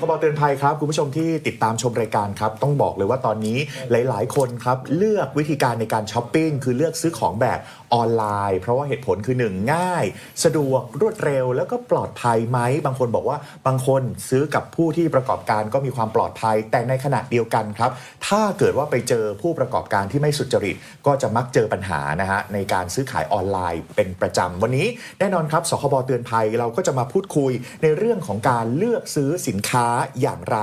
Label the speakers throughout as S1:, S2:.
S1: คบเตือนภัยครับ คุณผู้ชมที่ติดตามชมรายการครับ ต้องบอกเลยว่าตอนนี้หลาย ๆ คนครับ เลือกวิธีการในการช้อปปิ้งคือเลือกซื้อของแบบออนไลน์ เพราะว่าเหตุผลคือ 1 ง่าย สะดวกรวดเร็ว แล้วก็ปลอดภัยไหม บางคนบอกว่าบางคนซื้อกับผู้ที่ประกอบการก็มีความปลอดภัย แต่ในขณะเดียวกันครับ ถ้าเกิดว่าไปเจอผู้ประกอบการที่ไม่สุจริต ก็จะมักเจอปัญหานะฮะในการซื้อขายออนไลน์เป็นประจำวันนี้แน่นอนครับสคบเตือนภัยเราก็จะมาพูดคุยในเรื่องของการเลือกซื้อสินค้าอย่างไร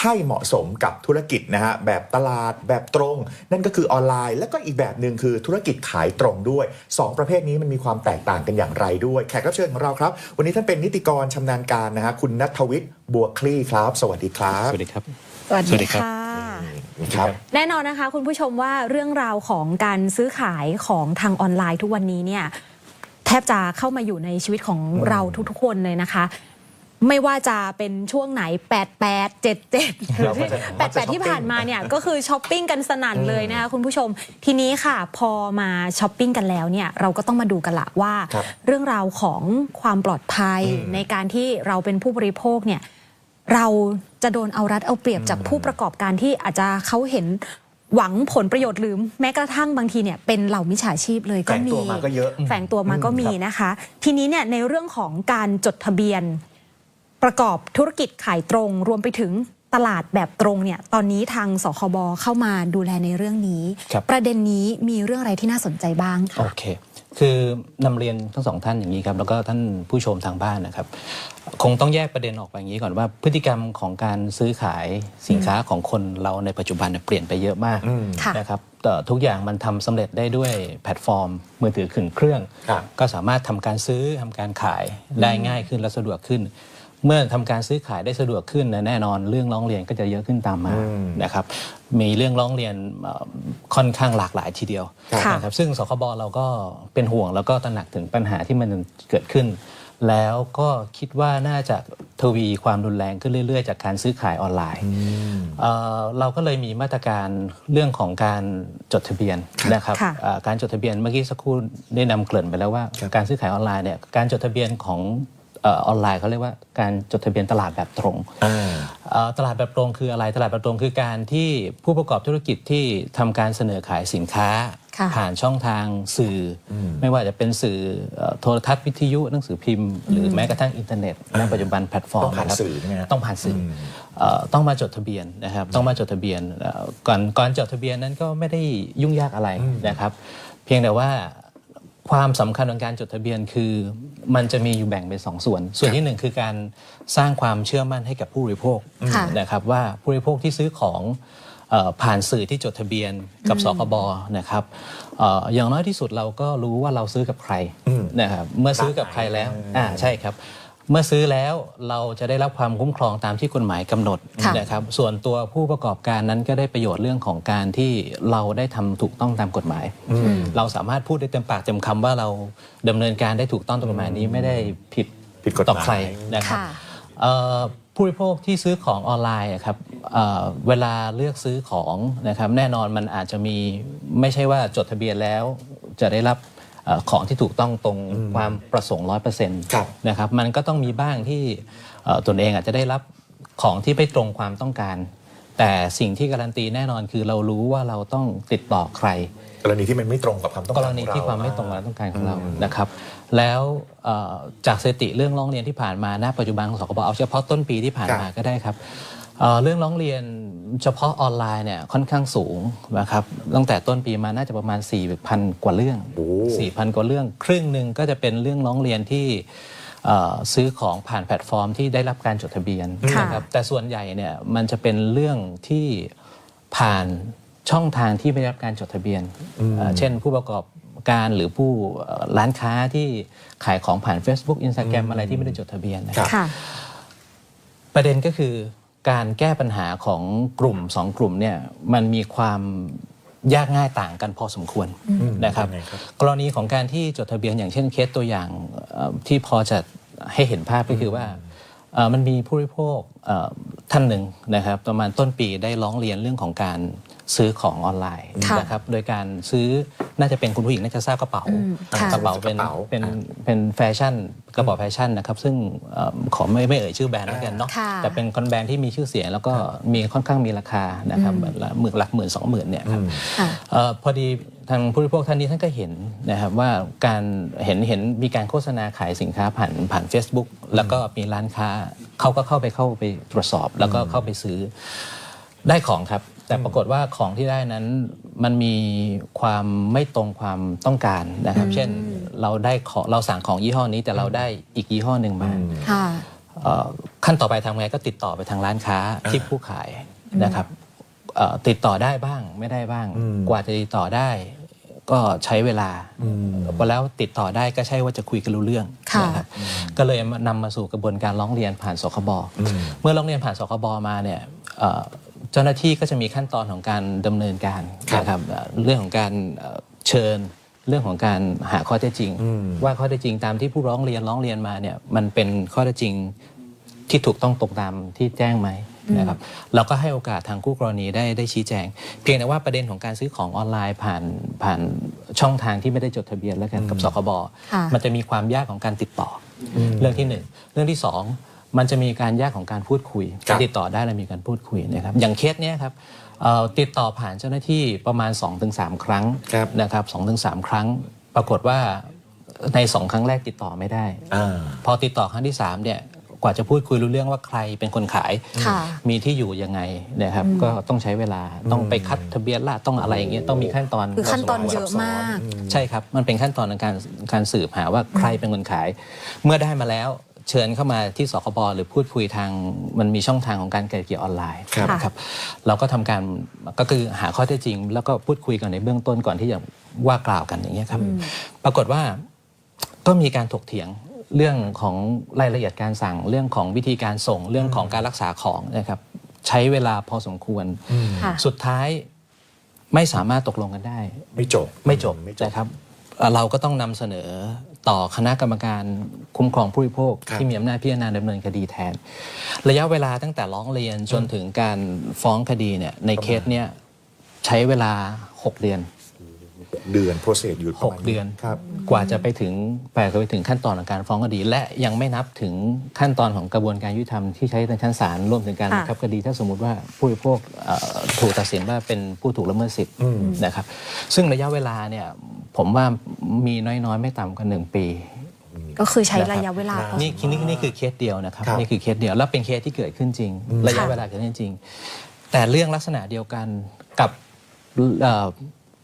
S1: ให้เหมาะสมกับธุรกิจนะฮะแบบตลาดแบบตรง นั่นก็คือออนไลน์ แล้วก็อีกแบบหนึ่งคือธุรกิจขายตรงด้วย 2 ประเภทนี้มันมีความแตกต่างกันอย่างไรด้วยแขกรับเชิญของเราครับ วันนี้ท่านเป็นนิติกรชำนาญการนะฮะคุณนัทวิทย์บัวคลี่ครับ สวัสดีครับ
S2: สวัสดีครับ
S3: สวัส
S2: สวัสดี
S3: ดี
S2: ครับ
S3: ค่ะ
S1: ครับ
S3: แน่นอนนะคะ คุณผู้ชมว่าเรื่องราวของการซื้อขายของทางออนไลน์ทุกวันนี้เนี่ยแทบจะเข้ามาอยู่ในชีวิตของเราทุกๆคนเลยนะคะ ไม่ว่าจะเป็นช่วงไหน 88 77หรือ
S1: เราก็จะ
S3: 88 ที่ผ่านมาเนี่ยก็คือช้อปปิ้งกันสนั่นเลยนะคะคุณผู้ชม ทีนี้ค่ะพอมาช้อปปิ้งกันแล้วเนี่ยเราก็ต้องมาดูกันละว่า
S1: ครับ
S3: เรื่องราวของความปลอดภัย
S1: อืม
S3: ในการที่เราเป็นผู้บริโภคเนี่ยเราจะโดนเอารัดเอาเปรียบจากผู้ประกอบการที่อาจจะเขาเห็นหวังผลประโยชน์หรือแม้กระทั่งบางทีเนี่ยเป็นเหล่ามิจฉาชีพเลยก็
S1: แฝง
S3: มี
S1: ตัวมาก็เยอะ
S3: แฝงตัวมาก็
S1: อืม
S3: มี
S1: ครับ
S3: นะคะ ทีนี้เนี่ยในเรื่องของการจดทะเบียน ประกอบธุรกิจขายตรง รวมไปถึงตลาดแบบตรงเนี่ยตอนนี้ทางสคบเข้ามาดูแลในเรื่องนี้
S2: ครับ
S3: ประเด็นนี้มีเรื่องอะไรที่น่าสนใจบ้าง
S2: โอ
S3: คะ
S2: เค คือนำเรียนทั้งสองท่านอย่างนี้ครับ แล้วก็ท่านผู้ชมทางบ้านนะครับ คงต้องแยกประเด็นออกไปอย่างนี้ก่อนว่าพฤติกรรมของการซื้อขายสินค้าของคนเราในปัจจุบันเนี่ยเปลี่ยนไปเยอะมาก
S1: อืม
S3: ค่ะ
S2: นะครับแต่ทุกอย่างมันทำสำเร็จได้ด้วยแพลตฟอร์ม มือถือขึ้นเครื่อง
S1: ครับ
S2: ก็สามารถทำการซื้อทำการขายได้ง่ายขึ้นและสะดวกขึ้น เมื่อทำการซื้อขายได้สะดวกขึ้นนะแน่นอนเรื่องร้องเรียนก็จะเยอะขึ้นตามมา
S1: อืม
S2: นะครับมีเรื่องร้องเรียนเอ่อค่อนข้างหลากหลายทีเดียว
S3: ค่ะ
S2: นะครับซึ่งสคบเราก็เป็นห่วงแล้วก็ตระหนักถึงปัญหาที่มันเกิดขึ้น แล้วก็คิดว่าน่าจะทวีความรุนแรงขึ้นเรื่อย ๆ จากการซื้อขายออนไลน์เอ่อเราก็เลยมีมาตรการเรื่องของการจดทะเบียนนะครับ
S3: ค่ะ
S2: เอ่อการจดทะเบียนเมื่อกี้สักครู่ได้นำเกริ่นไปแล้วว่า
S1: ครับ
S2: การซื้อขายออนไลน์เนี่ยการจดทะเบียนของเออออนไลน์เขาเรียกว่าการจดทะเบียนตลาดแบบตรง
S1: อ่า
S2: เอ่อตลาดแบบตรงคืออะไร ตลาดแบบตรงคือการที่ผู้ประกอบธุรกิจที่ทำการเสนอขายสินค้า
S3: ค่ะ
S2: ผ่านช่องทางสื่ออ
S1: ม
S2: ไม่ว่าจะเป็นสื่อเอ่อโทรทัศน์วิทยุหนังสือพิมพ์ หรือแม้กระทั่งอินเทอร์เน็ตในปัจจุบันแพลตฟอร์
S1: ต้
S2: ม
S1: องผ่าน
S2: นะครับ
S1: สื่อใช่ไหมฮะ
S2: ต้องผ่านสื่ออ
S1: ม
S2: เอ่อต้องมาจดทะเบียนนะครับต้องมาจดทะเบียนเอ่อก่อนก่อนจดทะเบียนนั้นก็ไม่ได้ยุ่งยากอะไรนะครับ เพียงแต่ว่า ความสำคัญของการจดทะเบียนคือมันจะมีอยู่แบ่งเป็นสองส่วน ส่วนที่หนึ่งคือการสร้างความเชื่อมั่นให้กับผู้บริโภค
S3: ค่ะ
S2: นะครับว่าผู้บริโภคที่ซื้อของเอ่อผ่านสื่อที่จดทะเบียนกับสคบนะครับเอ่ออย่างน้อยที่สุดเราก็รู้ว่าเราซื้อกับใคร
S1: อืม
S2: นะครับเมื่อซื้อกับใครแล้วอ่าใช่ครับ เมื่อซื้อแล้วเราจะได้รับความคุ้มครองตามที่กฎหมายกำหนด
S3: ค่ะ
S2: นะครับส่วนตัวผู้ประกอบการนั้นก็ได้ประโยชน์เรื่องของการที่เราได้ทำถูกต้องตามกฎหมาย เราสามารถพูดได้เต็มปากเต็มคำว่าเราดำเนินการได้ถูกต้องตามกฎหมายนี้ไม่ได้ผิด
S1: ผิดกฎหมาย
S2: ต่อใครนะครับ
S3: ค่ะ
S2: เอ่อผู้บริโภคที่ซื้อของออนไลน์อะครับเอ่อเวลาเลือกซื้อของนะครับแน่นอนมันอาจจะมีไม่ใช่ว่าจดทะเบียนแล้วจะได้รับเอ่อ ของที่ถูกต้องตรงความประสงค์ร้อยเปอร์เซ็นต์
S1: ครับ
S2: นะครับมันก็ต้องมีบ้างที่เอ่อตนเองอาจจะได้รับของที่ไม่ตรงความต้องการ แต่สิ่งที่การันตีแน่นอนคือเรารู้ว่าเราต้องติดต่อใคร
S1: กรณีที่มันไม่ตรงกับความต้อง
S2: ก
S1: การ
S2: ร
S1: ของ
S2: ณี
S1: เรา
S2: ที่ความไม่ตรงกับความต้องการของเรา
S1: อืม
S2: นะครับ แล้วเอ่อจากสถิติเรื่องร้องเรียนที่ผ่านมาณปัจจุบันของสคบเอาเฉพาะต้นปีที่ผ่านมาก็ได้ครับ เอ่อเรื่องร้องเรียนเฉพาะออนไลน์เนี่ยค่อนข้างสูงนะครับตั้งแต่ต้นปีมาน่าจะประมาณ 4,000 กว่าเรื่อง
S1: โอ้
S2: 4,000 กว่าเรื่อง ครึ่งหนึ่งก็จะเป็นเรื่องร้องเรียนที่เอ่อซื้อของผ่านแพลตฟอร์มที่ได้รับการจดทะเบียน
S3: ค่ะ
S2: นะครับแต่ส่วนใหญ่เนี่ยมันจะเป็นเรื่องที่ผ่านช่องทางที่ไม่ได้รับการจดทะเบียนเอ่อเช่นผู้ประกอบการหรือผู้เอ่อร้านค้าที่ขายของผ่าน Facebook Instagram อะไรที่ไม่ได้จดทะเบียนนะครับ
S3: ค่ะ
S2: ประเด็นก็คือ การแก้ปัญหาของกลุ่มสองกลุ่มเนี่ยมันมีความยากง่ายต่างกันพอสมควรนะครับ
S1: ยังไงครับ
S2: กรณีของการที่จดทะเบียนอย่างเช่นเคสตัวอย่างเอ่อที่พอจะให้เห็นภาพก็คือว่าเอ่อ มันมีผู้บริโภคเอ่อท่านหนึ่งนะครับประมาณต้นปีได้ร้องเรียนเรื่องของการซื้อของออนไลน์
S3: ค่ะ
S2: นะครับโดยการซื้อน่าจะเป็นคุณผู้หญิงน่าจะทราบกระเป๋า
S3: อืมค่ะ
S2: กระเป๋าเป็น
S1: กระเป๋า
S2: เป็นเป็นแฟชั่นกระเป๋าแฟชั่นนะครับซึ่งเอ่อขอไม่ไม่เอ่ยชื่อแบรนด์แล้วกันเนาะ
S3: ค่ะ
S2: แต่เป็นคอนแบรนด์ที่มีชื่อเสียงแล้วก็มีค่อนข้างมีราคานะครับละหมื่นหลักหมื่นสองหมื่นเนี่ยครับ
S3: ค่ะ
S2: เอ่อพอดี ทางผู้บริโภคท่านนี้ท่านก็เห็นนะครับว่าการเห็นเห็นมีการโฆษณาขายสินค้าผ่านผ่าน Facebook แล้วก็มีร้านค้าเขาก็เข้าไปเข้าไปตรวจสอบ แล้วก็เข้าไปซื้อได้ของครับ แต่ปรากฏว่าของที่ได้นั้นมันมีความไม่ตรงความต้องการนะครับ เช่นเราได้ของเราสั่งของยี่ห้อนี้แต่เราได้อีกยี่ห้อหนึ่งมา
S3: ค่ะ
S2: เอ่อขั้นต่อไปทำไงก็ติดต่อไปทางร้านค้าที่ผู้ขายนะครับเอ่อติดต่อได้บ้างไม่ได้บ้าง กว่าจะติดต่อได้ ก็ใช้เวลาพอแล้วติดต่อได้ก็ใช่ว่าจะคุยกันรู้เรื่อง
S3: ค่ะ
S2: นะครับก็เลยนำมาสู่กระบวนการร้องเรียนผ่านสคบเมื่อร้องเรียนผ่านสคบมาเนี่ยเอ่อเจ้าหน้าที่ก็จะมีขั้นตอนของการดำเนินการนะครับเอ่อเรื่องของการเอ่อเชิญเรื่องของการหาข้อเท็จจริง ว่าข้อเท็จจริงตามที่ผู้ร้องเรียนร้องเรียนมาเนี่ยมันเป็นข้อเท็จจริงที่ถูกต้องตรงตามที่แจ้งไหม นะครับเราก็ให้โอกาสทางคู่กรณีได้ได้ชี้แจง เพียงแต่ว่าประเด็นของการซื้อของออนไลน์ผ่านผ่านช่องทางที่ไม่ได้จดทะเบียนแล้วกันกับสคบ
S3: ค่ะ
S2: มันจะมีความยากของการติดต่ออเรื่องที่หนึ่งเรื่องที่สองมันจะมีการยากของการพูดคุย
S1: ครับ
S2: ติดต่อได้และมีการพูดคุยนะครับอย่างเคสเนี้ยครับเอ่อติดต่อผ่านเจ้าหน้าที่ประมาณ 2-3 ครั้ง
S1: ครับ
S2: นะครับสองถึงสามครั้งปรากฏว่าในสองครั้งแรกติดต่อไม่ได้
S1: อ่า
S2: พอติดต่อครั้งที่สามเนี่ย กว่าจะพูดคุยรู้เรื่องว่าใครเป็นคนขาย
S3: ค่ะ
S2: มีที่อยู่ยังไงนะครับ ก็ต้องใช้เวลาต้องไปคัดทะเบียนละต้องอะไรอย่างเงี้ยต้องมีขั้นตอน
S3: คือขั้นตอน
S2: พสมควร
S3: เยอะมาก
S2: ใช่ครับ มันเป็นขั้นตอนในการการสืบหาว่าใครเป็นคนขาย เมื่อได้มาแล้วเชิญเข้ามาที่สคบหรือพูดคุยทางมันมีช่องทางของการไกลเกลี่ยออนไลน์
S1: ครับ
S2: นะครับ เราก็ทำการก็คือหาข้อเท็จจริง แล้วก็พูดคุยกันในเบื้องต้นก่อนที่จะว่ากล่าวกันอย่างเงี้ยครับ ปรากฏว่าก็มีการถกเถียง เรื่องของรายละเอียดการสั่ง เรื่องของวิธีการส่งเรื่องของการรักษาของนะครับ ใช้เวลาพอสมควร
S3: ค่ะ
S2: สุดท้ายไม่สามารถตกลงกันได้
S1: ไม่จบ
S2: ไม่จบ
S1: ไม่จบ
S2: นะครับเอ่อเราก็ต้องนำเสนอต่อคณะกรรมการคุ้มครองผู้บริโภค
S1: ครับ
S2: ที่มีอำนาจพิจารณาดำเนินคดีแทน ระยะเวลาตั้งแต่ร้องเรียนจนถึงการฟ้องคดีเนี่ยในเคสเนี้ยใช้เวลา 6 เดือน
S1: เดือนโปรเซสอยู่ประมาณ
S2: 6 เดือน
S1: ครับ
S2: กว่าจะไปถึงแปลไปถึงขั้นตอนของการฟ้องคดี และยังไม่นับถึงขั้นตอนของกระบวนการยุติธรรมที่ใช้ในชั้นศาลรวมถึงการ
S3: ค่ะ
S2: บังคับคดี ถ้าสมมุติว่าผู้บริโภคเอ่อถูกตัดสินว่าเป็นผู้ถูกละเมิดสิทธิ์นะครับ ซึ่งระยะเวลาเนี่ยผมว่ามีน้อยๆ ไม่ต่ำกว่าหนึ่งปี
S3: ก็คือใช้
S2: นะครับ
S3: ระยะเวลาพอสม
S2: นี่
S3: ควร
S2: นี่นี่คือเคสเดียวนะครับ
S1: ครับ
S2: นี่คือเคสเดียวแล้วเป็นเคสที่เกิดขึ้นจริง ระยะ
S3: ค่ะ
S2: เวลาเกิดขึ้นจริง แต่เรื่องลักษณะเดียวกันกับเอ่อ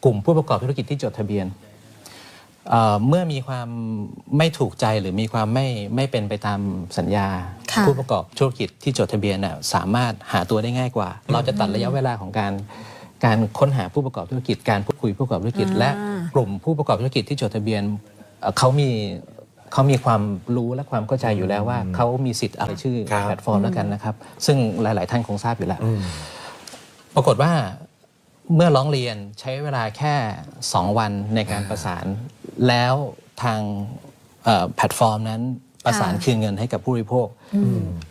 S2: กลุ่มผู้ประกอบธุรกิจที่จดทะเบียนเอ่อเมื่อมีความไม่ถูกใจหรือมีความไม่ไม่เป็นไปตามสัญญา
S3: ค่ะ
S2: ผู้ประกอบธุรกิจที่จดทะเบียนน่ะสามารถหาตัวได้ง่ายกว่า เราจะตัดระยะเวลาของการการค้นหาผู้ประกอบธุรกิจ การพูดคุยผู้ประกอบธุรกิจ และกลุ่มผู้ประกอบธุรกิจที่จดทะเบียนเอ่อเขามีเขามีความรู้และความเข้าใจอยู่แล้วว่าเขามีสิทธิ์อะไรชื่อ
S1: ครับ
S2: แพลตฟอร์มแล้วกันนะครับ ซึ่งหลาย ๆ ท่านคงทราบอยู่แล้ว ปรากฏว่า เมื่อร้องเรียนใช้เวลาแค่ 2 วันในการประสาน แล้วทางแพลตฟอร์มนั้น ประสาน
S3: ค่ะ
S2: คืนเงินให้กับผู้บริโภค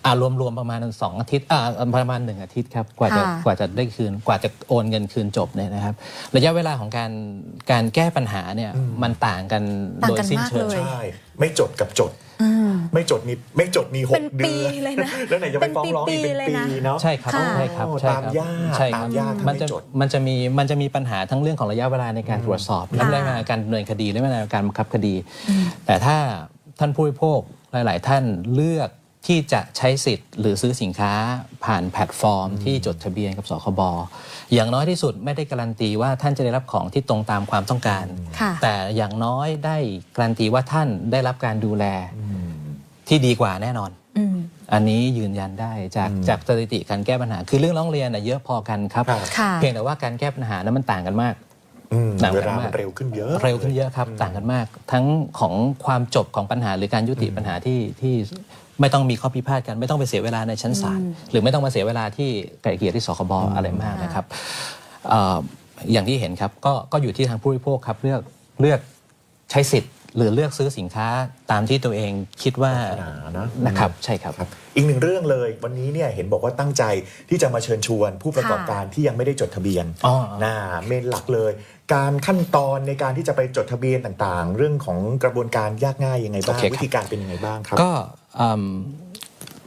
S2: อ่ารวมรวมๆประมาณ2อาทิตย์อ่าประมาณ1อาทิตย์ครับกว่าจะ
S3: ค่ะ
S2: กว่าจะได้คืนกว่าจะโอนเงินคืนจบเนี่ยนะครับ ระยะเวลาของการการแก้ปัญหาเนี่ยมันต่างกัน
S3: ต่าง
S2: โดย
S3: กัน
S2: สิ้น
S3: มาก
S2: เชิง
S3: เลย
S1: ใช่ไม่จดกับจด
S3: อืม
S1: ไม่จดนี่ไม่จดนี่ห
S3: เป็
S1: ก
S3: น
S1: เดื
S3: ปี
S1: อน
S3: เลยนะ
S1: แล้วไหนจะไปฟ้องร้องอีกเป็น
S3: เป็นปี
S1: ปี
S3: เลยนะ
S1: เนาะ
S2: ใช่ครับ
S3: ค่ะ
S2: ใช่ครับ
S1: โอ้
S2: ใช่
S1: ตาม
S2: ครับ
S1: ยาก
S2: ใช่ค
S1: ตา
S2: รับ
S1: มยากถ้า
S2: มัน
S1: ไม่
S2: จะ
S1: จด
S2: มันจะมีมันจะมีปัญหาทั้งเรื่องของระยะเวลาในการตรวจสอบและ
S3: ค่ะ
S2: ระยะเวลาการดำเนินคดีและระยะเวลาการบังคับคดี แต่ถ้าท่านผู้บริโภค หลาย ๆ ท่านเลือกที่จะใช้สิทธิ์หรือซื้อสินค้าผ่านแพลตฟอร์ม ที่จดทะเบียนกับสคบอย่างน้อยที่สุดไม่ได้การันตีว่าท่านจะได้รับของที่ตรงตามความต้องการ
S3: ค่ะ
S2: แต่อย่างน้อยได้การันตีว่าท่านได้รับการดูแลที่ดีกว่าแน่นอน
S3: อืม
S2: อันนี้ยืนยันได้จากจากสถิติการแก้ปัญหา คือเรื่องร้องเรียนน่ะเยอะพอกันครับ
S1: ครับ
S3: ค่ะ
S2: เพียงแต่ว่าการแก้ปัญหานั้นมันต่างกันมาก
S1: อืม
S2: ต่าง
S1: เว
S2: กัน
S1: ลามา
S2: ก
S1: มันเร็วขึ้นเยอะ
S2: เร็วขึ้นเยอะครับ ต่างกันมาก ทั้งของความจบของปัญหาหรือการยุติปัญหาที่ที่ไม่ต้องมีข้อพิพาทกันไม่ต้องไปเสียเวลาในชั้นศาลหรือไม่ต้องมาเสียเวลาที่ไกลเกลี่ยที่สคบอะไรมากนะครับเอ่ออย่างที่เห็นครับก็ก็อยู่ที่ทางผู้บริโภคครับเลือกเลือกใช้สิทธิ์ หรือเลือกซื้อสินค้าตามที่ตัวเองคิดว่า
S1: ปรารถนานะ
S2: นะครับใช่ครับ
S1: ครับ อีกหนึ่งเรื่องเลยวันนี้เนี่ยเห็นบอกว่าตั้งใจที่จะมาเชิญชวนผู้ประกอบการที่ยังไม่ได้จดทะเบียน
S2: อ๋อ
S1: น่าเมนหลักเลย การขั้นตอนในการที่จะไปจดทะเบียนต่างๆ เรื่องของกระบวนการยากง่ายยังไงบ้าง
S2: โอเคครับ
S1: วิธีการเป็นยังไงบ้างครับ
S2: ก็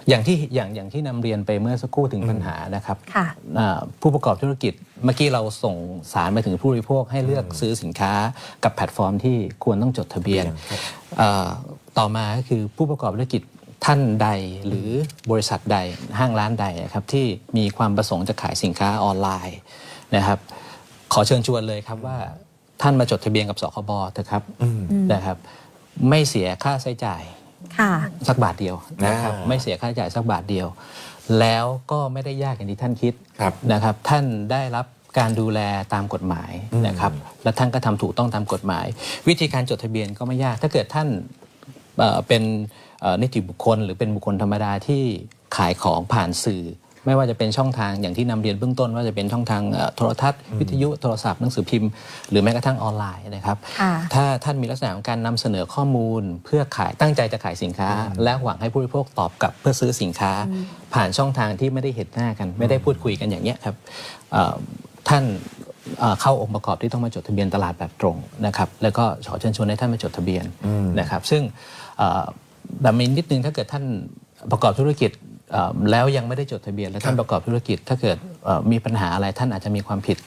S2: อืมอย่างที่อย่างอย่างที่นำเรียนไปเมื่อสักครู่ถึงปัญหานะครับ
S3: ค่ะ
S2: อ่าผู้ประกอบธุรกิจเมื่อกี้เราส่งสารไปถึงผู้บริโภคให้เลือกซื้อสินค้ากับแพลตฟอร์มที่ควรต้องจดทะเบียน
S1: ครับ
S2: เอ่อต่อมาก็คือผู้ประกอบธุรกิจท่านใดหรือบริษัทใดห้างร้านใดนะครับที่มีความประสงค์จะขายสินค้าออนไลน์นะครับขอเชิญชวนเลยครับว่าท่านมาจดทะเบียนกับสคบเถอะครับนะครับ ไม่เสียค่าใช้จ่าย
S3: ค่ะ
S2: สักบาทเดียวนะครับ
S1: อ่า
S2: ไม่เสียค่าใช้จ่ายสักบาทเดียว แล้วก็ไม่ได้ยากอย่างที่ท่านคิด
S1: ครับ
S2: นะครับ ท่านได้รับการดูแลตามกฎหมายนะครับ และท่านก็ทำถูกต้องตามกฎหมาย วิธีการจดทะเบียนก็ไม่ยาก ถ้าเกิดท่านเอ่อเป็นเอ่อนิติบุคคล หรือเป็นบุคคลธรรมดาที่ขายของผ่านสื่อ ไม่ว่าจะเป็นช่องทางอย่างที่นำเรียนเบื้องต้น ว่าจะเป็นช่องทางเอ่อโทรทัศน์ วิทยุโทรศัพท์หนังสือพิมพ์หรือแม้กระทั่งออนไลน์นะครับ
S3: ค่ะ
S2: ถ้าท่านมีลักษณะของการนำเสนอข้อมูล เพื่อขายตั้งใจจะขายสินค้า และหวังให้ผู้บริโภคตอบกลับเพื่อซื้อสินค้า ผ่านช่องทางที่ไม่ได้เห็นหน้ากัน ไม่ได้พูดคุยกันอย่างเนี้ยครับเอ่อท่านเอ่อเข้าองค์ประกอบที่ต้องมาจดทะเบียนตลาดแบบตรงนะครับแล้วก็ขอเชิญชวนให้ท่านมาจดทะเบียนนะครับ ซึ่งเอ่อแบบมีนิดนึงถ้าเกิดท่านประกอบธุรกิจเอ่อ แล้วยังไม่ได้จดทะเบียนและท่านประกอบธุรกิจ ถ้าเกิดเอ่อมีปัญหาอะไรท่านอาจจะมีความผิด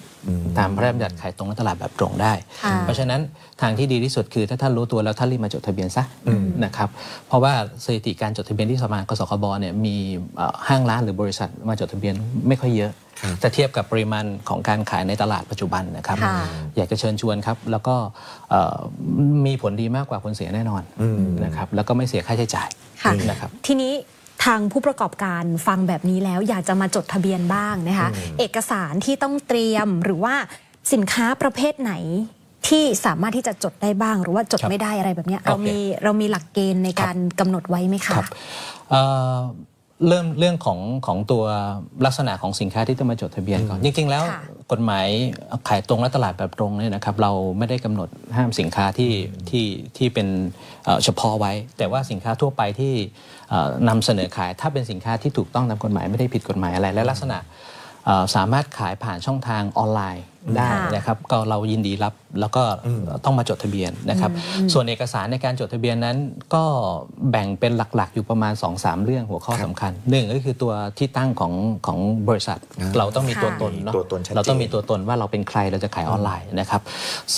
S2: ตามพระราชบัญญัติขายตรงและตลาดแบบตรงได้
S3: ค่ะ
S2: เพราะฉะนั้นทางที่ดีที่สุดคือถ้าท่านรู้ตัวแล้วท่านรีบมาจดทะเบียนซะนะครับเพราะว่าสถิติการจดทะเบียนที่สำนักงานกสคบเนี่ยมีเอ่อห้างร้านหรือบริษัทมาจดทะเบียนไม่ค่อยเยอะแต่เทียบกับปริมาณของการขายในตลาดปัจจุบันนะครับ
S3: ค่ะ
S2: อยากจะเชิญชวนครับ แล้วก็เอ่อมีผลดีมากกว่าผลเสียแน่นอนนะครับแล้วก็ไม่เสียค่าใช้จ่าย
S3: ค่ะ
S2: นะครับ
S3: ทีนี้ ทางผู้ประกอบการฟังแบบนี้แล้วอยากจะมาจดทะเบียนบ้างนะคะ เอกสารที่ต้องเตรียมหรือว่าสินค้าประเภทไหนที่สามารถที่จะจดได้บ้างหรือว่าจด
S2: ครับ
S3: ไม่ได้อะไรแบบเนี้ย
S2: โอเค
S3: เรามีเรามีหลักเกณฑ์ในการกำหนดไว้ไหมคะ
S2: ครับ เอ่อเริ่มเรื่องของของตัวลักษณะของสินค้าที่ต้องมาจดทะเบียนก่อน จริง ๆ แล้ว
S3: ค่ะ
S2: กฎหมายขายตรงและตลาดแบบตรงเนี่ยนะครับเราไม่ได้กำหนดห้ามสินค้าที่ที่ที่เป็นเอ่อเฉพาะไว้ แต่ว่าสินค้าทั่วไปที่เอ่อนำเสนอขาย ถ้าเป็นสินค้าที่ถูกต้องตามกฎหมายไม่ได้ผิดกฎหมายอะไรและลักษณะเอ่อสามารถขายผ่านช่องทางออนไลน์ ได้
S3: ค่ะ
S2: นะครับก็เรายินดีรับแล้วก็ต้องมาจดทะเบียนนะครับ ส่วนเอกสารในการจดทะเบียนนั้น ก็แบ่งเป็นหลักๆ อยู่ประมาณ 2-3 เรื่องหัวข้อสำคัญหนึ่งก็คือตัวที่ตั้งของของบริษัท
S1: อ่า
S2: เราต้องมี
S3: ค่ะ
S2: ตัวตนเนาะ
S1: ตัวตนชัดเจน
S2: เราต้องมีตัวตนว่าเราเป็นใครเราจะขายออนไลน์นะครับ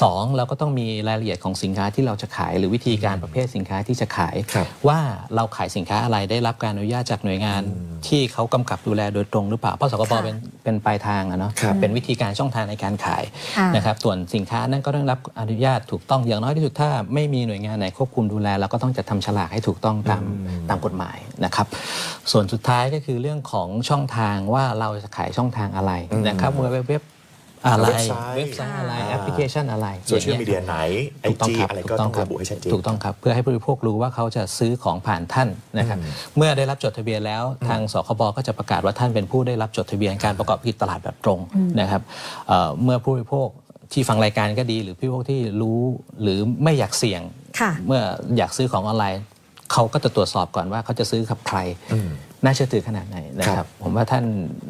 S2: สองเราก็ต้องมีรายละเอียดของสินค้าที่เราจะขาย หรือวิธีการประเภทสินค้าที่จะขาย
S1: ครับ
S2: ว่าเราขายสินค้าอะไรได้รับการอนุญาตจากหน่วยงานที่เขากำกับดูแลโดยตรงหรือเปล่าเพราะสกบ
S3: ค่ะ
S2: เป็นเป็นปลายทางอะเนาะ
S1: ครับ
S2: เป็นวิธีการช่องทางในการขาย
S3: ค่ะ
S2: นะครับส่วนสินค้านั้นก็ต้องรับอนุญาตถูกต้องอย่างน้อยที่สุดถ้าไม่มีหน่วยงานไหนควบคุมดูแลเราก็ต้องจัดทำฉลากให้ถูกต้องตามตามกฎหมายนะครับ ส่วนสุดท้ายก็คือเรื่องของช่องทางว่าเราจะขายช่องทางอะไรนะครับเว็บเว็บ อะไร
S1: เว็บไซต์
S2: เว็บไซต์อะไร
S1: อ่า
S2: แอปพลิเคชันอะไร
S1: โซเชียลมีเดียไหนไอ
S2: ถูกต้อง
S1: จี
S2: ครับ
S1: อะไร
S2: ถู
S1: ก็
S2: ก
S1: ต้
S2: ต้
S1: อ
S2: องงครับ
S1: ระบุให้ชัดเจน
S2: ถูกต้องครับ เพื่อให้ผู้บริโภครู้ว่าเขาจะซื้อของผ่านท่านนะครับเมื่อได้รับจดทะเบียนแล้วทางสคบก็จะประกาศว่าท่านเป็นผู้ได้รับจดทะเบียนการประกอบกิจตลาดแบบตรงนะครับเอ่อเมื่อผู้บริโภคที่ฟังรายการก็ดี หรือผู้บริโภคที่รู้หรือไม่อยากเสี่ยง
S3: ค่ะ
S2: เมื่ออยากซื้อของออนไลน์ เขาก็จะตรวจสอบก่อนว่าเขาจะซื้อกับใคร น่าเชื่อถือขนาดไหนนะค
S1: ครั
S2: รับบผมว่าท่าน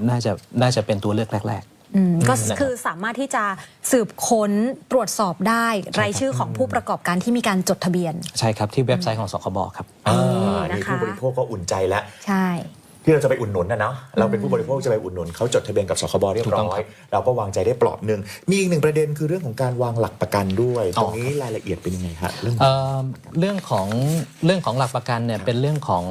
S2: น่าจะน่าจะเป็นตัวเลือกแรก
S3: อืมก็
S2: นะครับ
S3: คือสามารถที่จะสืบค้นตรวจสอบได้รายชื่อของผู้ประกอบการที่มีการจดทะเบียน
S2: ๆใช่ครับ ที่เว็บไซต์ของสคบครับ
S1: อ่า
S3: นะคะ
S1: นี่ผู้บริโภคก็อุ่นใจแล้ว
S3: ใช่
S1: ที่เราจะไปอุดหนุนนะเนาะเราเป็นผู้บริโภคจะไปอุดหนุนเขาจดทะเบียนกับสคบเรียบ
S2: ถูกต้
S1: ร้
S2: อง
S1: อ
S2: ครั
S1: ย
S2: บ
S1: เราก็วางใจได้ปลอบหนึ่งมีอีกหนึ่งประเด็นคือเรื่องของการวางหลักประกันด้วย
S2: อ๋
S1: ต
S2: อ
S1: รงนี้รายละเอียดเป็นยังไงฮะเรื่อง
S2: เอ่อเรื่องของเรื่องของหลักประกันเนี่ยเป็นเรื่องของ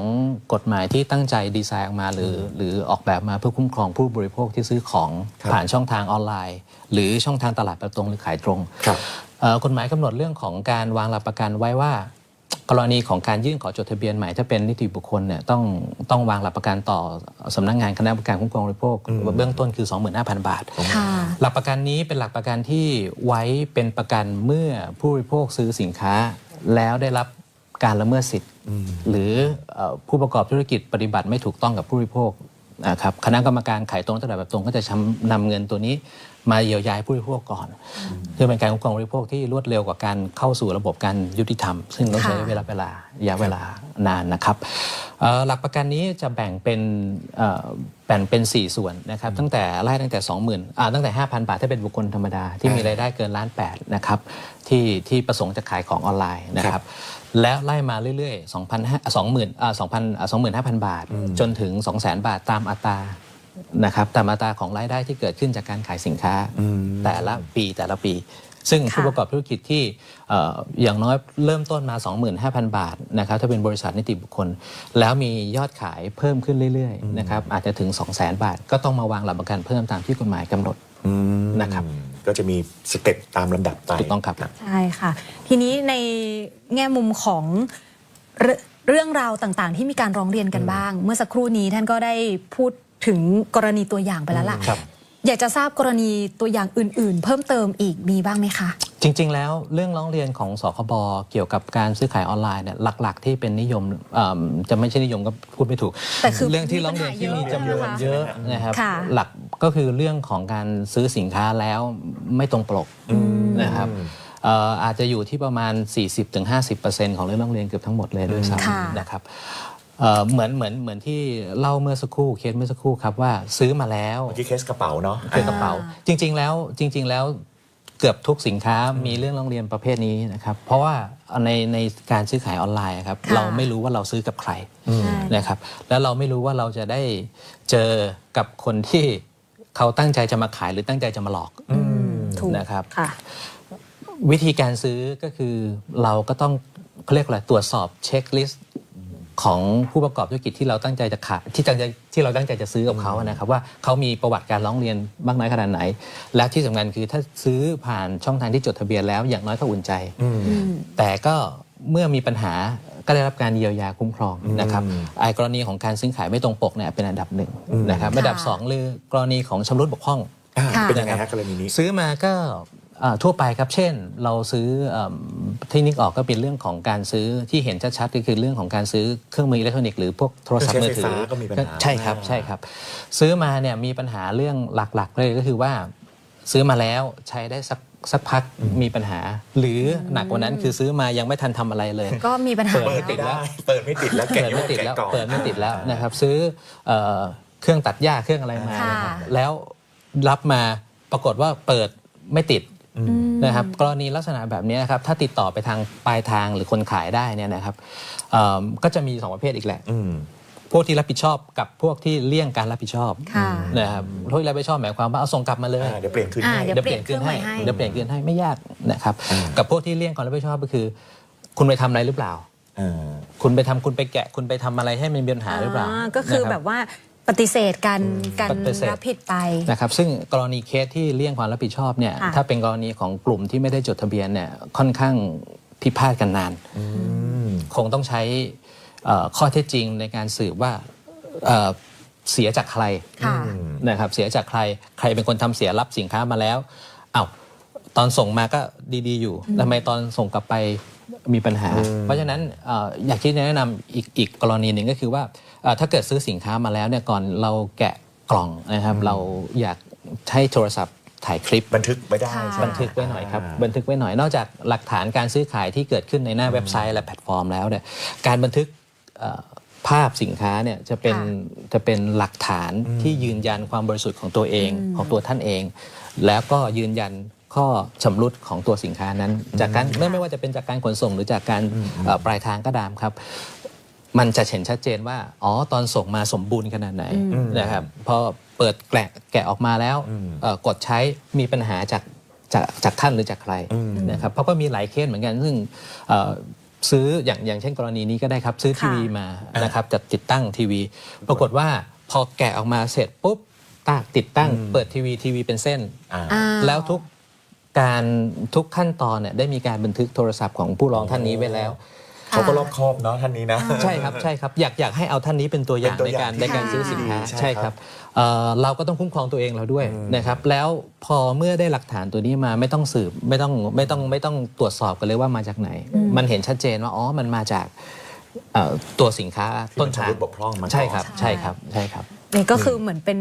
S2: กฎหมายที่ตั้งใจดีไซน์ออกมา หรือหรือออกแบบมาเพื่อคุ้มครองผู้บริโภคที่ซื้อของ
S1: ครับ
S2: ผ่านช่องทางออนไลน์ หรือช่องทางตลาดแบบตรงหรือขายตรง
S1: ครับ
S2: เอ่อกฎหมายกำหนดเรื่องของการวางหลักประกันไว้ว่า กรณีของการยื่นขอจดทะเบียนใหม่ถ้าเป็นนิติบุคคลเนี่ยต้องต้องวางหลักประกันต่อสำนักงานคณะกรรมการคุ้มครองผู้บริโภคเบื้องต้นคือ 25,000 บาท
S3: ค่ะ
S2: หลักประกันนี้เป็นหลักประกันที่ไว้เป็นประกันเมื่อผู้บริโภคซื้อสินค้า แล้วได้รับการละเมิดสิทธิ์ หรือเอ่อผู้ประกอบธุรกิจปฏิบัติไม่ถูกต้องกับผู้บริโภคนะครับคณะกรรมการขายตรงตลาดแบบตรงก็จะชำนำเงินตัวนี้ มาเยียวยาให้ผู้บริโภคก่อนคือเป็นการคุ้มครองผู้บริโภคที่รวดเร็วกว่าการเข้าสู่ระบบการยุติธรรม ซึ่งต้องใช้
S3: ค่ะ
S2: เวลาเวลาระยะเวลานานนะครับเอ่อหลักประกันนี้จะแบ่งเป็นเอ่อแบ่งเป็น 4 ส่วนนะครับตั้งแต่ไล่ตั้งแต่ 20,000อ่าตั้งแต่ 5,000 บาทถ้าเป็นบุคคลธรรมดา ที่มีรายได้เกินล้านแปดนะครับที่ที่ประสงค์จะขายของออนไลน์นะครับแล้วไล่มาเรื่อยๆ2,500 20,000อ่า2,000อ่า25,000 บาท จนถึง 200,000 บาทตามอัตรา นะครับตามอัตราของรายได้ที่เกิดขึ้นจากการขายสินค้าแต่ละปีแต่ละปี ซึ่ง
S3: ค่ะ
S2: ผู้ประกอบธุรกิจที่เอ่ออย่างน้อยเริ่มต้นมา 25,000 บาทนะครับถ้าเป็นบริษัทนิติบุคคล แล้วมียอดขายเพิ่มขึ้นเรื่อยๆนะครับอาจจะถึง 200,000 บาท ก็ต้องมาวางหลักประกันเพิ่มตามที่กฎหมายกำหนด
S1: อืม
S2: นะครับ
S1: ก็จะมีสเต็ปตามลำดับไป
S2: ถูกต้องครับ
S3: ใช่ค่ะ ทีนี้ในแง่มุมของเรเรื่องราวต่างๆ ที่มีการร้องเรียนกันบ้าง เมื่อสักครู่นี้ท่านก็ได้พูด ถึงกรณีตัวอย่างไปแล้วล่ะ
S2: ครับ
S3: อยากจะทราบกรณีตัวอย่างอื่น ๆ เพิ่มเติมอีกมีบ้างไหมคะ
S2: จริง ๆ แล้วเรื่องร้องเรียนของสคบเกี่ยวกับการซื้อขายออนไลน์เนี่ยหลัก ๆ ที่เป็นนิยมเอิ่มจะไม่ใช่นิยมก็พูดไม่ถูก
S3: แต่คือ
S2: เรื่องที่ร้องเรียนที่มีจำนวนเยอะนะครับ
S3: ค่ะ
S2: หลักก็คือเรื่องของการซื้อสินค้าแล้วไม่ตรงปกนะครับเอ่ออาจจะอยู่ที่ประมาณ 40-50%ของเรื่องร้องเรียนเกือบทั้งหมดเลยด้วย
S3: ค่ะ
S2: ซ้ำนะครับ เอ่อเหมือนเหมือนเหมือนที่เล่าเมื่อสักครู่เคสเมื่อสักครู่ครับว่าซื้อมาแล้ว
S1: เมื่อกี้เคสกระเป๋าเนาะ
S2: คือกระเป๋า จริง ๆ แล้วจริง ๆ แล้วเกือบทุกสินค้ามีเรื่องร้องเรียนประเภทนี้นะครับ เพราะว่าในในการซื้อขายออนไลน์ครับ
S3: ค่ะ
S2: เราไม่รู้ว่าเราซื้อกับใคร
S3: ใช่
S2: นะครับ แล้วเราไม่รู้ว่าเราจะได้เจอกับคนที่เขาตั้งใจจะมาขายหรือตั้งใจจะมาหลอก
S3: ถูก
S2: นะครับ
S3: ค่ะ
S2: วิธีการซื้อก็คือเราก็ต้องเขาเรียกอะไรตรวจสอบเช็คลิสต์ ของผู้ประกอบธุรกิจที่เราตั้งใจจะขายที่ตั้งใจที่เราตั้งใจจะซื้อกับเขานะครับว่าเขามีประวัติการร้องเรียนมากน้อยขนาดไหน และที่สำคัญคือถ้าซื้อผ่านช่องทางที่จดทะเบียนแล้วอย่างน้อยก็อุ่นใจ แต่ก็เมื่อมีปัญหาก็ได้รับการเยียวยาคุ้มครองนะครับไอ้กรณีของการซื้อขายไม่ตรงปกเนี่ยเป็นอันดับหนึ่งนะครับอันดับสองคือกรณีของชำรุดบกพร่อง
S1: อ่า
S3: ค่ะ
S1: เป็นยังไงฮะกรณีนี้
S2: ซื้อมาก็อ่า ทั่วไปครับ เช่น เราซื้อเอิ่มที่นึกออกก็เป็นเรื่องของการซื้อที่เห็นชัดๆก็คือเรื่องของการซื้อเครื่องมืออิเล็กทรอนิกส์หรือพวกโทรศัพท์มือถือ
S1: เครื่องใช้ไฟฟ้าก็มีปัญหา
S2: ใช่ครับใช่ครับ ซื้อมาเนี่ยมีปัญหาเรื่องหลักๆ เลยก็คือว่าซื้อมาแล้วใช้ได้สักสักพักมีปัญหา หรือหนักกว่านั้นคือซื้อมายังไม่ทันทำอะไรเลย
S3: ก็มีปัญหา
S2: เปิด
S1: เปิด
S2: ไม่
S1: ไม่
S2: ติ
S1: ติ
S2: ด
S1: ด
S2: แล้
S1: แล้ววเปิดไม่ติดแล้ว
S2: เปิดไม่ติดแล้ว
S1: กะก่อน
S2: เปิดไม่ติดแล้วนะครับ ซื้อเอ่อเครื่องตัดหญ้าเครื่องอะไรมานะครับ
S3: ค่ะ
S2: แล้วรับมาปรากฏว่าเปิดไม่ติด นะครับกรณีลักษณะแบบนี้นะครับถ้าติดต่อไปทางปลายทางหรือคนขายได้เนี่ยนะครับเอิ่มก็จะมีสองประเภทอีกแหละ
S1: อืม
S2: พวกที่รับผิดชอบกับพวกที่เลี่ยงการรับผิดชอบ
S3: ค่ะ
S2: นะครับพวกที่รับผิดชอบหมายความว่าเอาส่งกลับมาเลย
S1: อ่าเดี๋ยวเปลี่ยนคืน
S3: อ่า
S1: ให้
S3: เดี๋ยว
S2: เดี๋ยวเปลี่ยนคืนให้
S3: เปลี่ยนเครื่องใหม่ให้
S2: เดี๋ยวเปลี่ยนคืนให้ไม่ยากนะครับ กับพวกที่เลี่ยงความรับผิดชอบก็คือ คุณไปทำอะไรหรือเปล่า
S1: อ่า
S2: คุณไปทำคุณไปแกะคุณไปทำอะไรให้มันมีปัญหาหรือเปล่า
S3: ก็คือ
S2: นะรับ
S3: แบบว่า ปฏิเสธกันการ
S2: ปฏิเสธ
S3: รับผิดไป
S2: นะครับซึ่งกรณีเคสที่เลี่ยงความรับผิดชอบเนี่ย
S3: ค่ะ
S2: ถ้าเป็นกรณีของกลุ่มที่ไม่ได้จดทะเบียนเนี่ยค่อนข้างพิพาทกันนาน คงต้องใช้เอ่อข้อเท็จจริงในการสืบว่าเอ่อเสียจากใคร
S3: ค่ะ
S2: นะครับเสียจากใครใครเป็นคนทำเสียรับสินค้ามาแล้วอ้าว ตอนส่งมาก็ดีๆอยู่ทำไมตอนส่งกลับไปมีปัญหา เพราะฉะนั้นเอ่ออยากที่จะแนะนำอีกอีกกรณีหนึ่งก็คือว่าเอ่อถ้าเกิดซื้อสินค้ามาแล้วเนี่ยก่อนเราแกะกล่องนะครับ เราอยากให้โทรศัพท์ถ่ายคลิป
S1: บันทึกไว้ได้
S3: ค่ะ
S1: ใช่ไหม
S2: บันทึกไว้หน่อยครับบันทึกไว้หน่อยนอกจากหลักฐานการซื้อขายที่เกิดขึ้นในหน้าเว็บไซต์และแพลตฟอร์มแล้วเนี่ยการบันทึกเอ่อภาพสินค้าเนี่ยจะเป็น
S3: ค่ะ
S2: จะเป็นหลักฐานที่ยืนยันความบริสุทธิ์ของตัวเองของตัวท่านเอง แล้วก็ยืนยัน ข้อชำรุดของตัวสินค้านั้น จากการไม่ไม่ว่าจะเป็นจากการขนส่งหรือจากการเอ่อปลายทางก็ตามครับ มันจะเห็นชัดเจนว่า อ๋อตอนส่งมาสมบูรณ์ขนาดไหนนะครับพอเปิดแกะแกะออกมาแล้วเอ่อกดใช้มีปัญหาจากจากจากท่านหรือจากใครนะครับเพราะก็มีหลายเคสเหมือนกันซึ่งเอ่อซื้ออย่างอย่างเช่นกรณีนี้ก็ได้ครับ ซื้อทีวีมานะครับจะติดตั้งทีวี ปรากฏว่าพอแกะออกมาเสร็จปุ๊บตากติดตั้ง เปิดทีวีทีวีเป็นเส้น
S1: อ่า
S3: อ้าว
S2: แล้วทุก การทุกขั้นตอนเนี่ยได้มีการบันทึกโทรศัพท์ของผู้ร้องท่านนี้ไว้แล้ว
S1: เขาก็รอบคอบเนาะท่านนี้นะ
S2: ใช่ครับใช่ครับอยากอยากให้เอาท่านนี้เป็นตัวอย่าง
S1: เป็นตัว
S2: ใน
S1: อย่า
S2: การ
S1: ง
S2: ในการ
S1: ที่
S2: ซื้อสินค้า
S1: ดีใช่
S2: ใช่
S1: ค
S2: ค
S1: รั
S2: รับบเอ่อเราก็ต้องคุ้มครองตัวเองเราด้วยนะครับ แล้วพอเมื่อได้หลักฐานตัวนี้มาไม่ต้องสืบไม่ต้องไม่ต้องไม่ต้องตรวจสอบกันเลยว่ามาจากไหนมันเห็นชัดเจนว่าอ๋อมันมาจากเอ่อตัวสินค้า
S1: ที่
S2: ต้
S1: มันน
S2: ทาง
S1: ชำรุดบกพร่องมาก่อน
S2: ใช่ครับใช่ครับใช่ครับ
S3: นี่ก็คือเหมือนเป็น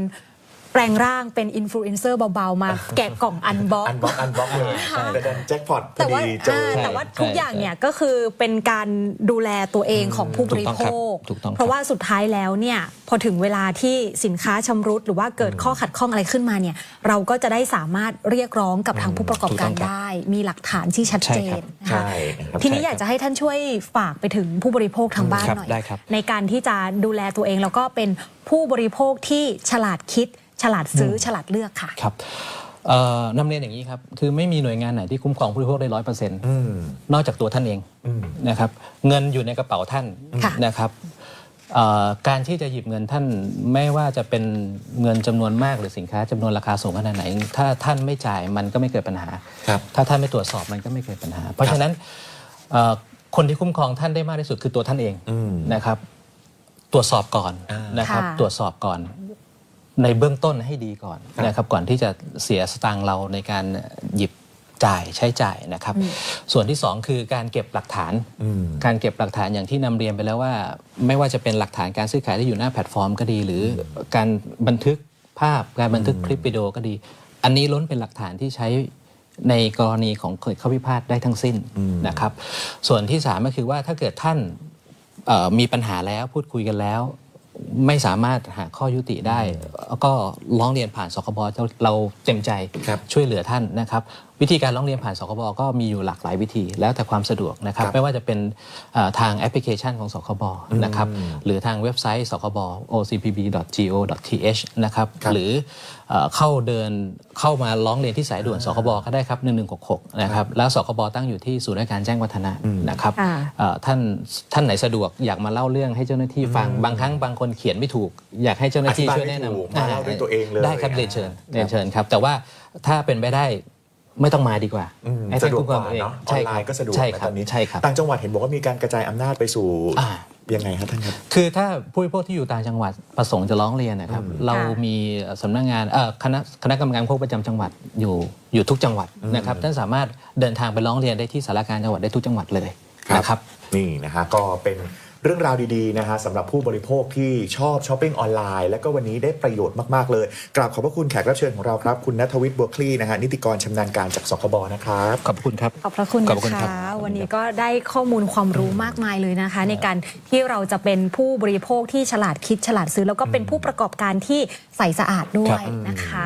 S3: แปลงร่างเป็นอินฟลูเอนเซอร์เบา ๆ มาแกะกล่องอันบ็อก
S1: อันบล็อกอันบล็อกเลย
S3: ค่ะ
S1: แต่ดันแจ็คพอตพอ
S3: แต่ว่า
S1: ดีเจอ
S3: อ่า
S2: ใช่
S3: แต่ว่า
S2: ใช่
S3: ทุกอย่างเนี่ยก็คือเป็นการดูแลตัวเองของผู้บริโภค
S2: ถูกต้องครับถูกต้องครับ
S3: เพราะว่าสุดท้ายแล้วเนี่ยพอถึงเวลาที่สินค้าชำรุด หรือว่าเกิดข้อขัดข้องอะไรขึ้นมาเนี่ยเราก็จะได้สามารถเรียกร้องกับทางผู้ประกอบการได้ มีหลักฐานที่ชัดเจนนะคะ
S1: ใช่นะครับ
S3: ทีนี้
S2: ใช่
S3: อยากจะให้ท่านช่วยฝากไปถึงผู้บริโภคทางบ้าน
S2: ครับ
S3: หน่อย
S2: ได้ครับ
S3: ในการที่จะดูแลตัวเองแล้วก็เป็นผู้บริโภคที่ฉลาดคิด ฉลาดซื้ออฉลาดเลือกค่ะ
S2: ครับเอ่อนำเรียนอย่างนี้ครับ คือไม่มีหน่วยงานไหนที่คุ้มครองผู้บริโภคได้ร้อยเปอร์เซ็นต์
S1: อืม
S2: นอกจากตัวท่านเอง
S1: อืม
S2: นะครับ เงินอยู่ในกระเป๋าท่าน
S3: ค่ะ
S2: นะครับเอ่อการที่จะหยิบเงินท่านไม่ว่าจะเป็นเงินจำนวนมากหรือสินค้าจำนวนราคาสูงขนาดไหน ถ้าท่านไม่จ่ายมันก็ไม่เกิดปัญหา
S1: ครับ
S2: ถ้าท่านไม่ตรวจสอบมันก็ไม่เกิดปัญหา เพราะฉะนั้นเอ่อคนที่คุ้มครองท่านได้มากที่สุดคือตัวท่านเอง
S1: อืม
S2: นะครับ ตรวจสอบก่อน
S1: อ่าน
S2: นะครับ
S3: ค่ะ
S2: ตรวจสอบก่อน ในเบื้องต้นให้ดีก่อน
S1: ครับ
S2: นะครับก่อนที่จะเสียสตางค์เราในการหยิบจ่ายใช้จ่ายนะครับ ส่วนที่สองคือการเก็บหลักฐาน
S1: อืม
S2: การเก็บหลักฐานอย่างที่นำเรียนไปแล้วว่า ไม่ว่าจะเป็นหลักฐานการซื้อขายที่อยู่หน้าแพลตฟอร์มก็ดี หรือการบันทึกภาพการบันทึกคลิปวิดีโอก็ดี อันนี้ล้วนเป็นหลักฐานที่ใช้ในกรณีของเกิดข้อพิพาทได้ทั้งสิ้นนะครับ ส่วนที่สามก็คือว่าถ้าเกิดท่านเอ่อมีปัญหาแล้วพูดคุยกันแล้ว ไม่สามารถหาข้อยุติได้ ก็ร้องเรียนผ่านสคบเราเต็มใจ
S1: ครับ
S2: ช่วยเหลือท่านนะครับ วิธีการร้องเรียนผ่านสคบก็มีอยู่หลากหลายวิธี แล้วแต่ความสะดวกนะครับ
S1: ครับ
S2: ไม่ว่าจะเป็นเอ่อทางแอปพลิเคชันของสคบนะครับหรือทางเว็บไซต์สคบ ocpb.go.th นะครับ
S1: ครับ
S2: หรือเอ่อเข้าเดินเข้ามาร้องเรียนที่สายด่วนสคบก็ได้ครับ 1166 นะครับ แล้วสคบตั้งอยู่ที่ศูนย์ราชการแจ้งวัฒนะนะครับ
S3: ค่ะ
S2: เอ่อท่านท่านไหนสะดวกอยากมาเล่าเรื่องให้เจ้าหน้าที่ฟังบางครั้งบางคนเขียนไม่ถูก อยากให้เจ้าหน้าที่
S1: อธิบาย
S2: ช่วยแนะ
S1: ไม่ถูก
S2: นำ
S1: มาเล่าด้วยตัวเองเลย
S2: ได้ครับ
S1: อ่า
S2: เรียนเชิญ
S1: ครับ
S2: เรียนเชิญครับ แต่ว่าถ้าเป็นไปได้ ไม่ต้องมาดีกว่า
S1: อืม
S2: ให้
S1: สะ
S2: ท่าน
S1: ดวก
S2: คุ้ม
S1: ก
S2: ครอง
S1: ว่า
S2: ตัวเอง
S1: เนาะออ
S2: ใช่
S1: น
S2: ค
S1: ไล
S2: รับ
S1: น์ก็สะดวก
S2: ใช่
S1: นะครับตอนนี้
S2: ใช่ครับ
S1: ต่างจังหวัดเห็นบอกว่ามีการกระจายอำนาจไปสู่
S2: อ่า
S1: ยังไงครับท่านครับ
S2: คือถ้าผู้บริโภคที่อยู่ต่างจังหวัดประสงค์จะร้องเรียนนะครับ เรามีสำนักงานเอ่อคณะคณะกรรมการควบประจำจังหวัดอยู่อยู่ทุกจังหวัดนะครับท่านสามารถเดินทางไปร้องเรียนได้ที่สารกลารจังหวัดได้ทุกจังหวัดเลยนะครับ
S1: นี่นะฮะก็เป็น เรื่องราวดีๆนะฮะสำหรับผู้บริโภคที่ชอบช้อปปิ้งออนไลน์ และก็วันนี้ได้ประโยชน์มากๆเลยกราบขอบพระคุณแขกรับเชิญของเราครับ คุณนัทวิทย์บัวคลี่นะฮะนิติกรชำนาญการจากสคบนะครับ
S2: ขอบคุณครับ
S3: ขอบพระคุณ
S2: ขอบ
S3: นะ
S2: คุณครั
S3: คะ
S2: บ
S3: วันนี้ก็ได้ข้อมูลความรู้มากมายเลยนะคะ ในการที่เราจะเป็นผู้บริโภคที่ฉลาดคิดฉลาดซื้อ แล้วก็เป็นผู้ประกอบการที่ใส่สะอาดด้วยนะคะ